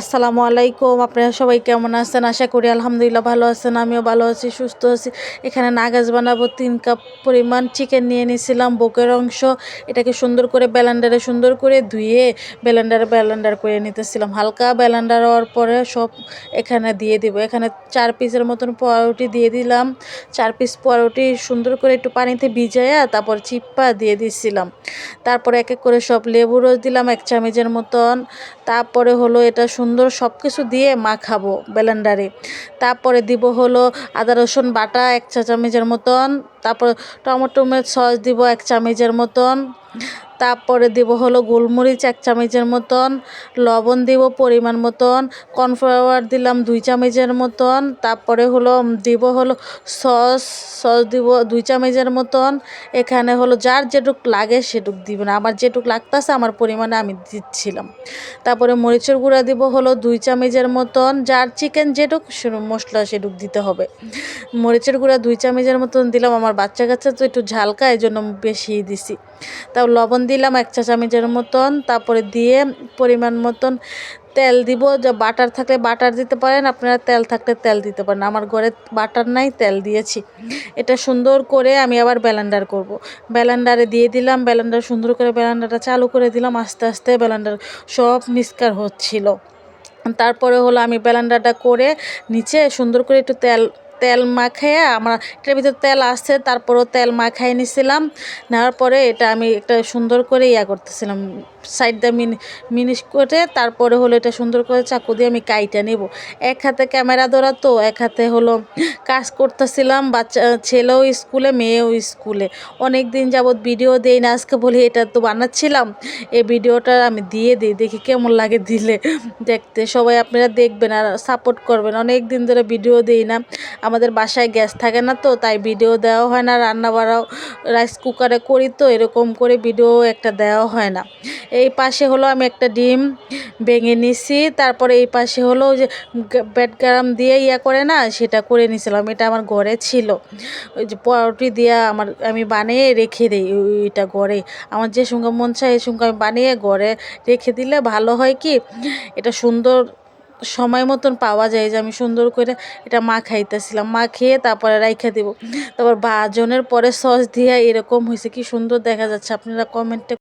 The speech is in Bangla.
আসসালামু আলাইকুম। আপনারা সবাই কেমন আছেন? আশা করি আলহামদুলিল্লাহ ভালো আছেন, আমিও ভালো আছি, সুস্থ আছি। এখানে নাগাজ বানাবো, তিন কাপ পরিমাণ চিকেন নিয়ে নিয়েছিলাম, বুকের অংশ। এটাকে সুন্দর করে ব্যালেন্ডারে সুন্দর করে ধুয়ে ব্যালেন্ডারে ব্যালেন্ডার করে নিতেছিলাম। হালকা ব্যালেন্ডার হওয়ার পরে সব এখানে দিয়ে দিব। এখানে চার পিসের মতন পাউরুটি দিয়ে দিলাম। চার পিস পাউরুটি সুন্দর করে একটু পানিতে ভিজাইয়া তারপর চিপ্পা দিয়ে দিছিলাম। তারপরে এক এক করে সব লেবু রস দিলাম, এক চামচের মতন। তারপরে হলো এটা সুন্দর সব কিছু দিয়ে মাখাবো ব্লেন্ডারে। তারপরে দিব হলো আদা রসুন বাটা, এক চা চামচের মতন। তারপর টমেটো সস দিব এক চামচের মতন। তারপরে দিব হলো গোলমরিচ এক চামচের মতন। লবণ দিব পরিমাণ মতন। কর্নফ্লাওয়ার দিলাম দুই চামচের মতন। তারপরে হলো দিব হলো সস। সস দিব দুই চামচের মতন। এখানে হলো যার যেটুক লাগে সেটুক দিবেন। আমার যেটুক লাগতেছে আমার পরিমাণে আমি দিচ্ছিলাম। তারপরে মরিচের গুঁড়া দিব হলো দুই চামচের মতন। যার চিকেন যেটুক মশলা সেটুক দিতে হবে। মরিচের গুঁড়া দুই চামচের মতন দিলাম। আমার বাচ্চা কাচ্চা তো একটু ঝালকা এই জন্য বেশি দিছি। তাও লবণ দিলাম এক চা চামচের মতন, তারপরে দিয়ে পরিমাণ মতন তেল দিব। যা বাটার থাকলে বাটার দিতে পারেন, আপনারা তেল থাকলে তেল দিতে পারেন। আমার ঘরে বাটার নাই, তেল দিয়েছি। এটা সুন্দর করে আমি আবার ব্যালেন্ডার করব। ব্যালেন্ডারে দিয়ে দিলাম ব্যালেন্ডার সুন্দর করে ব্যালেন্ডারটা চালু করে দিলাম। আস্তে আস্তে ব্যালেন্ডার সব মিসকার হচ্ছিল। তারপরে হলো আমি ব্যালেন্ডারটা করে নিচে সুন্দর করে একটু তেল তেল মাখাইয়া আমার এটার ভিতরে তেল আসছে তারপরও তেল মাখাই নিছিলাম। নেওয়ার পরে এটা আমি একটা সুন্দর করে ইয়া করতেছিলাম। সাইডটা মিনি মিনিশ করে তারপরে হলো এটা সুন্দর করে চাকু দিয়ে আমি কাইটা নেব। এক হাতে ক্যামেরা ধরা তো এক হাতে হলো কাজ করতেছিলাম, বাচ্চা, ছেলেও স্কুলে, মেয়েও স্কুলে। অনেক দিন যাবৎ ভিডিও দেই না, আজকে বলি এটা তো বানাচ্ছিলাম। এই ভিডিওটা আমি দিয়ে দিই, দেখি কেমন লাগে দিলে। দেখতে সবাই আপনারা দেখবেন আর সাপোর্ট করবেন। অনেক দিন ধরে ভিডিও দিই না, আমাদের বাসায় গ্যাস থাকে না তো, তাই ভিডিও দেওয়া হয় না রান্না বাড়াও রাইস কুকারে করি তো, এরকম করে ভিডিও একটা দেওয়া হয় না। এই পাশে হলো আমি একটা ডিম ভেঙে নিছি। তারপরে এই পাশে হলো যে ব্যাটগ্রাম দিয়ে ইয়া করে না, সেটা করে নিছিলাম। এটা আমার ঘরে ছিল। ওই যে পরোটি দিয়া আমার, আমি বানিয়ে রেখে দিই ওইটা ঘরে। আমার যে সঙ্গে মন চায় এই সঙ্গে আমি বানিয়ে ঘরে রেখে দিলে ভালো হয় কি? এটা সুন্দর সময় মতন পাওয়া যায় যে আমি সুন্দর করে এটা মা খাইতেছিলাম। মা খেয়ে তারপরে রাইখা দেবো। তারপর ভাজনের পরে সস দিয়ে এরকম হয়েছে কি সুন্দর দেখা যাচ্ছে। আপনারা কমেন্টে